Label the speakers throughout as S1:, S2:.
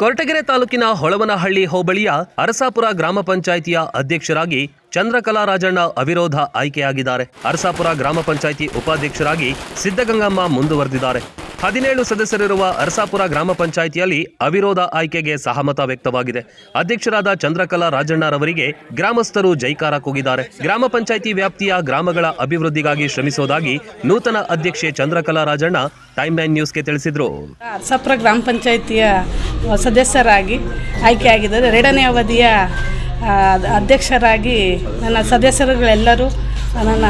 S1: ಕೊರಟಗೆರೆ ತಾಲೂಕಿನ ಹೊಳವನಹಳ್ಳಿ ಹೋಬಳಿಯ ಅರಸಾಪುರ ಗ್ರಾಮ ಪಂಚಾಯಿತಿಯ ಅಧ್ಯಕ್ಷರಾಗಿ ಚಂದ್ರಕಲಾ ರಾಜಣ್ಣ ಅವಿರೋಧ ಆಯ್ಕೆಯಾಗಿದ್ದಾರೆ. ಅರಸಾಪುರ ಗ್ರಾಮ ಪಂಚಾಯಿತಿ ಉಪಾಧ್ಯಕ್ಷರಾಗಿ ಸಿದ್ದಗಂಗಮ್ಮ ಮುಂದುವರೆದಿದ್ದಾರೆ. ಹದಿನೇಳು ಸದಸ್ಯರಿರುವ ಅರಸಾಪುರ ಗ್ರಾಮ ಪಂಚಾಯಿತಿಯಲ್ಲಿ ಅವಿರೋಧ ಆಯ್ಕೆಗೆ ಸಹಮತ ವ್ಯಕ್ತವಾಗಿದೆ. ಅಧ್ಯಕ್ಷರಾದ ಚಂದ್ರಕಲಾ ರಾಜಣ್ಣರವರಿಗೆ ಗ್ರಾಮಸ್ಥರು ಜೈಕಾರ ಕೂಗಿದ್ದಾರೆ. ಗ್ರಾಮ ಪಂಚಾಯಿತಿ ವ್ಯಾಪ್ತಿಯ ಗ್ರಾಮಗಳ ಅಭಿವೃದ್ಧಿಗಾಗಿ ಶ್ರಮಿಸುವುದಾಗಿ ನೂತನ ಅಧ್ಯಕ್ಷೆ ಚಂದ್ರಕಲಾ ರಾಜಣ್ಣ ಟೈಮ್ ನೈನ್ ನ್ಯೂಸ್ಗೆ ತಿಳಿಸಿದರು.
S2: ಅರಸಾಪುರ ಗ್ರಾಮ ಪಂಚಾಯಿತಿಯ ಸದಸ್ಯರಾಗಿ ಆಯ್ಕೆಯಾಗಿದ್ದಾರೆ ಎರಡನೇ ಅವಧಿಯ ಅಧ್ಯಕ್ಷರಾಗಿ ನನ್ನ ಸದಸ್ಯರುಗಳೆಲ್ಲರೂ ನನ್ನ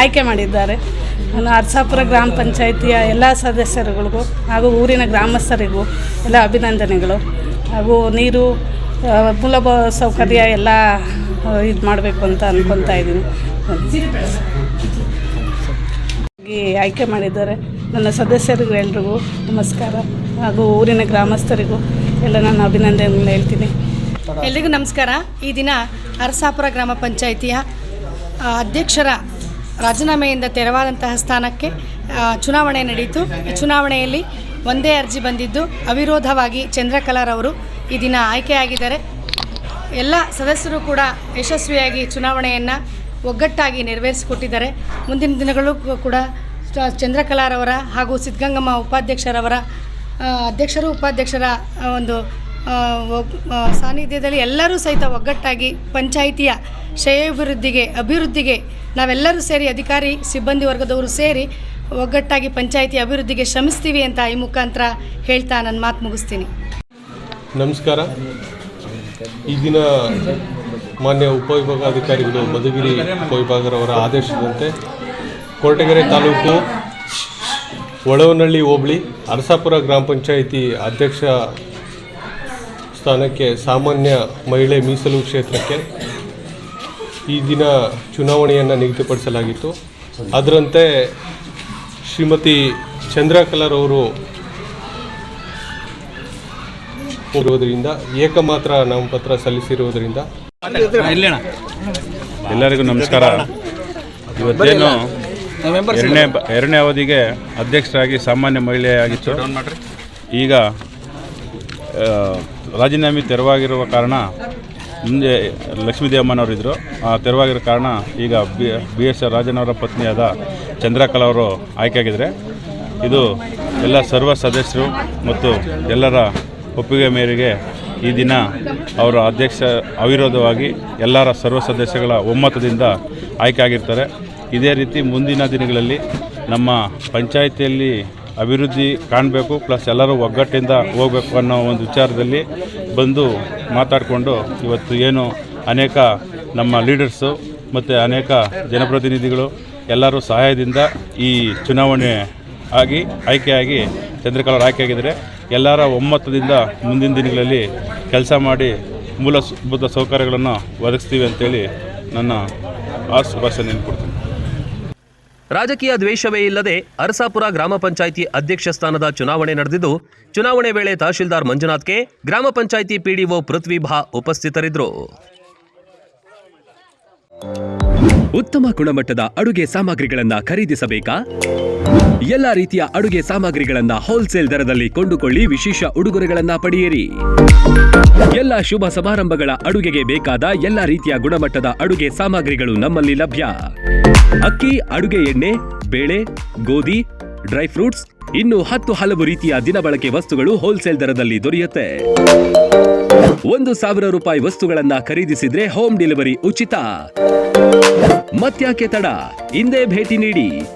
S2: ಆಯ್ಕೆ ಮಾಡಿದ್ದಾರೆ. ನಾನು ಅರ್ಸಾಪುರ ಗ್ರಾಮ ಪಂಚಾಯಿತಿಯ ಎಲ್ಲ ಸದಸ್ಯರುಗಳಿಗೂ ಹಾಗೂ ಊರಿನ ಗ್ರಾಮಸ್ಥರಿಗೂ ಎಲ್ಲ ಅಭಿನಂದನೆಗಳು. ಹಾಗೂ ನೀರು ಮೂಲಭ ಸೌಕರ್ಯ ಎಲ್ಲ ಇದು ಮಾಡಬೇಕು ಅಂತ ಅಂದ್ಕೊತಾ ಇದ್ದೀನಿ. ಆಯ್ಕೆ ಮಾಡಿದ್ದಾರೆ. ನನ್ನ ಸದಸ್ಯರಿಗೂ ಎಲ್ರಿಗೂ ನಮಸ್ಕಾರ. ಹಾಗೂ ಊರಿನ ಗ್ರಾಮಸ್ಥರಿಗೂ ಎಲ್ಲ ನಾನು ಅಭಿನಂದನೆಗಳು ಹೇಳ್ತೀನಿ.
S3: ಎಲ್ರಿಗೂ ನಮಸ್ಕಾರ. ಈ ದಿನ ಅರಸಾಪುರ ಗ್ರಾಮ ಪಂಚಾಯಿತಿಯ ಅಧ್ಯಕ್ಷರ ರಾಜೀನಾಮೆಯಿಂದ ತೆರವಾದಂತಹ ಸ್ಥಾನಕ್ಕೆ ಚುನಾವಣೆ ನಡೆಯಿತು ಚುನಾವಣೆಯಲ್ಲಿ ಒಂದೇ ಅರ್ಜಿ ಬಂದಿದ್ದು, ಅವಿರೋಧವಾಗಿ ಚಂದ್ರಕಲಾರವರು ಈ ದಿನ ಆಯ್ಕೆಯಾಗಿದ್ದಾರೆ. ಎಲ್ಲ ಸದಸ್ಯರು ಕೂಡ ಯಶಸ್ವಿಯಾಗಿ ಚುನಾವಣೆಯನ್ನು ಒಗ್ಗಟ್ಟಾಗಿ ನೆರವೇರಿಸಿಕೊಟ್ಟಿದ್ದಾರೆ. ಮುಂದಿನ ದಿನಗಳು ಕೂಡ ಚಂದ್ರಕಲಾರವರ ಹಾಗೂ ಸಿದ್ಧಗಂಗಮ್ಮ ಉಪಾಧ್ಯಕ್ಷರವರ ಅಧ್ಯಕ್ಷರು ಉಪಾಧ್ಯಕ್ಷರ ಒಂದು ಸಾನ್ನಿಧ್ಯದಲ್ಲಿ ಎಲ್ಲರೂ ಸಹಿತ ಒಗ್ಗಟ್ಟಾಗಿ ಪಂಚಾಯಿತಿಯ ಶ್ರೇಯಾಭಿವೃದ್ಧಿಗೆ, ಅಭಿವೃದ್ಧಿಗೆ ನಾವೆಲ್ಲರೂ ಸೇರಿ ಅಧಿಕಾರಿ, ಸಿಬ್ಬಂದಿ ವರ್ಗದವರು ಸೇರಿ ಒಗ್ಗಟ್ಟಾಗಿ ಪಂಚಾಯಿತಿ ಅಭಿವೃದ್ಧಿಗೆ ಶ್ರಮಿಸ್ತೀವಿ ಅಂತ ಈ ಮುಖಾಂತರ ಹೇಳ್ತಾ ನನ್ನ ಮಾತು ಮುಗಿಸ್ತೀನಿ.
S4: ನಮಸ್ಕಾರ. ಈ ದಿನ ಮಾನ್ಯ ಉಪವಿಭಾಗಾಧಿಕಾರಿಗಳು ಮಧುಗಿರಿ ಉಪವಿಭಾಗರವರ ಆದೇಶದಂತೆ ಕೊರಟಗೆರೆ ತಾಲೂಕು ಒಳವನಹಳ್ಳಿ ಹೋಬಳಿ ಅರಸಾಪುರ ಗ್ರಾಮ ಪಂಚಾಯಿತಿ ಅಧ್ಯಕ್ಷ ಸ್ಥಾನಕ್ಕೆ ಸಾಮಾನ್ಯ ಮಹಿಳೆ ಮೀಸಲು ಕ್ಷೇತ್ರಕ್ಕೆ ಈ ದಿನ ಚುನಾವಣೆಯನ್ನು ನಿಗದಿಪಡಿಸಲಾಗಿತ್ತು. ಅದರಂತೆ ಶ್ರೀಮತಿ ಚಂದ್ರಕಲಾರವರು ಇರುವುದರಿಂದ, ಏಕಮಾತ್ರ ನಾಮಪತ್ರ ಸಲ್ಲಿಸಿರುವುದರಿಂದ.
S5: ಎಲ್ಲರಿಗೂ ನಮಸ್ಕಾರ. ಇವತ್ತೇನು ಎರಡನೇ ಎರಡನೇ ಅವಧಿಗೆ ಅಧ್ಯಕ್ಷರಾಗಿ ಸಾಮಾನ್ಯ ಮಹಿಳೆಯಾಗಿತ್ತು. ಈಗ ರಾಜೀನಾಮೆ ತೆರವಾಗಿರುವ ಕಾರಣ ಮುಂದೆ ಲಕ್ಷ್ಮೀದೇವಮ್ಮನವರು ಇದ್ದರು ಆ ತೆರವಾಗಿರೋ ಕಾರಣ ಈಗ ಬಿ ಬಿ ಎಸ್ ರಾಜನವರ ಪತ್ನಿಯಾದ ಚಂದ್ರಕಲಾ ಅವರು ಆಯ್ಕೆಯಾಗಿದ್ದಾರೆ. ಇದು ಎಲ್ಲ ಸರ್ವ ಸದಸ್ಯರು ಮತ್ತು ಎಲ್ಲರ ಒಪ್ಪಿಗೆ ಮೇರೆಗೆ ಈ ದಿನ ಅವರ ಅಧ್ಯಕ್ಷ ಅವಿರೋಧವಾಗಿ ಎಲ್ಲರ ಸರ್ವ ಸದಸ್ಯಗಳ ಒಮ್ಮತದಿಂದ ಆಯ್ಕೆ ಆಗಿರ್ತಾರೆ ಇದೇ ರೀತಿ ಮುಂದಿನ ದಿನಗಳಲ್ಲಿ ನಮ್ಮ ಪಂಚಾಯಿತಿಯಲ್ಲಿ ಅಭಿವೃದ್ಧಿ ಕಾಣಬೇಕು ಪ್ಲಸ್ ಎಲ್ಲರೂ ಒಗ್ಗಟ್ಟಿಂದ ಹೋಗಬೇಕು ಅನ್ನೋ ಒಂದು ವಿಚಾರದಲ್ಲಿ ಬಂದು ಮಾತಾಡಿಕೊಂಡು ಇವತ್ತು ಏನು ಅನೇಕ ನಮ್ಮ ಲೀಡರ್ಸು ಮತ್ತು ಅನೇಕ ಜನಪ್ರತಿನಿಧಿಗಳು ಎಲ್ಲರೂ ಸಹಾಯದಿಂದ ಈ ಚುನಾವಣೆ ಆಗಿ, ಆಯ್ಕೆಯಾಗಿ ಚಂದ್ರಕಲಾ ಆಯ್ಕೆಯಾಗಿದ್ದರೆ ಎಲ್ಲರ ಒಮ್ಮತದಿಂದ ಮುಂದಿನ ದಿನಗಳಲ್ಲಿ ಕೆಲಸ ಮಾಡಿ ಮೂಲಭೂತ ಸೌಕರ್ಯಗಳನ್ನು ಒದಗಿಸ್ತೀವಿ ಅಂತೇಳಿ ನನ್ನ ಆಶುಭಾಷೆ ನೆನ್ಕೊಡ್ತೀನಿ
S1: ರಾಜಕೀಯ ದ್ವೇಷವೇ ಇಲ್ಲದೆ ಅರಸಾಪುರ ಗ್ರಾಮ ಪಂಚಾಯಿತಿ ಅಧ್ಯಕ್ಷ ಸ್ಥಾನದ ಚುನಾವಣೆ ನಡೆದಿದ್ದು, ಚುನಾವಣೆ ವೇಳೆ ತಹಶೀಲ್ದಾರ್ ಮಂಜುನಾಥ್ಗೆ ಗ್ರಾಮ ಪಂಚಾಯಿತಿ ಪಿಡಿಒ ಪೃಥ್ವಿಭಾ ಉಪಸ್ಥಿತರಿದ್ದರು.
S6: ಉತ್ತಮ ಗುಣಮಟ್ಟದ ಅಡುಗೆ ಸಾಮಗ್ರಿಗಳನ್ನ ಖರೀದಿಸಬೇಕಾ? ಎಲ್ಲ ರೀತಿಯ ಅಡುಗೆ ಸಾಮಗ್ರಿಗಳನ್ನ ಹೋಲ್ಸೇಲ್ ದರದಲ್ಲಿ ಕೊಂಡುಕೊಳ್ಳಿ ವಿಶೇಷ ಉಡುಗೊರೆಗಳನ್ನ ಪಡೆಯಿರಿ. ಎಲ್ಲ ಶುಭ ಸಮಾರಂಭಗಳ ಅಡುಗೆಗೆ ಬೇಕಾದ ಎಲ್ಲ ರೀತಿಯ ಗುಣಮಟ್ಟದ ಅಡುಗೆ ಸಾಮಗ್ರಿಗಳು ನಮ್ಮಲ್ಲಿ ಲಭ್ಯ. ಅಕ್ಕಿ, ಅಡುಗೆ ಎಣ್ಣೆ, ಬೇಳೆ, ಗೋಧಿ, ಡ್ರೈ ಫ್ರೂಟ್ಸ್, ಇನ್ನು ಹತ್ತು ಹಲವು ರೀತಿಯ ದಿನಬಳಕೆ ವಸ್ತುಗಳು ಹೋಲ್ಸೇಲ್ ದರದಲ್ಲಿ ದೊರೆಯುತ್ತೆ. ಒಂದು ಸಾವಿರ ರೂಪಾಯಿ ವಸ್ತುಗಳನ್ನ ಖರೀದಿಸಿದ್ರೆ ಹೋಮ್ ಡೆಲಿವರಿ ಉಚಿತ. ಮತ್ಯಾಕೆ ತಡ? ಹಿಂದೆ ಭೇಟಿ ನೀಡಿ.